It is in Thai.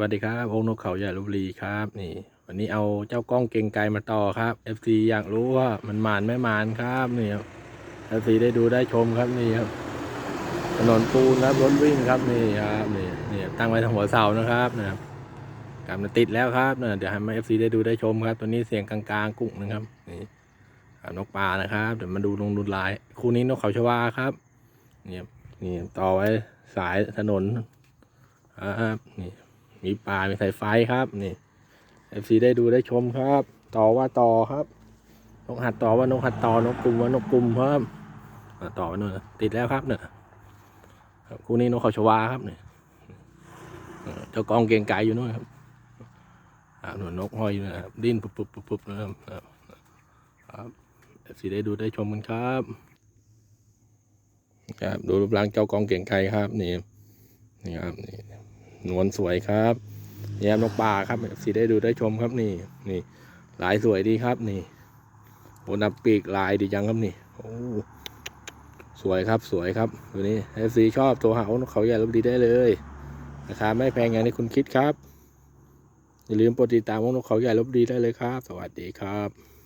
วัสดีครับองค์นกเขาใหญ่ลบุรีครับ นี่ วันนี้เอาเจ้ากล้องเก่งไกลมาต่อครับ FC อยากรู้ว่ามันมานไม่มานครับนี่ครับ FC ได้ดูได้ชมครับนี่ครับถนนปูนครับรถวิ่งครับนี่ครับนี่นี่ตั้งไว้ทางหัวเสานะครับนะครับกำลังติดแล้วครับเนี่ยเดี๋ยวให้มา FC ได้ดูได้ชมครับ ตัวนี้เสียงกลางๆกุ้งนะครับนี่นกปลานะครับเดี๋ยวมาดูลงดูลาย คู่นี้นกเขาชวาครับนี่นี่ต่อไว้สายถนนครับนี่ มีปลา มีสายไฟครับ นี่เอฟซีได้ดูได้ชมครับ ต่อว่าต่อครับ นกหัดต่อว่านกหัดต่อนกกลุ่มว่านกกลุ่มครับอ่าต่อไปนู่นติดแล้วครับเนี่ยครับคู่นี้นกเขาชวาครับเนี่ยเจ้ากองเกงไก่อยู่นู่นครับหนวดนกห้อยอยู่นะครับ ดิ้นปุ๊บปุ๊บปุ๊บปุบนะครับครับเอฟซีได้ดูได้ชมกันครับครับดูรูปร่างเจ้ากองเกรียงไก่ครับนี่นี่ครับนี่ นวลสวยครับแยมนกป่าครับสีได้ดูได้ชมครับนี่นี่ลายสวยดีครับนี่โอนับปีกลายดีจังครับนี่โอ้สวยครับสวยครับตัวนี้เอฟซีชอบตัวหางนกเขาใหญ่ลบดีได้เลยราคาไม่แพงอย่างที่คุณคิดครับ อย่าลืมกดติดตามนกเขาใหญ่ลบดีได้เลยครับ สวัสดีครับ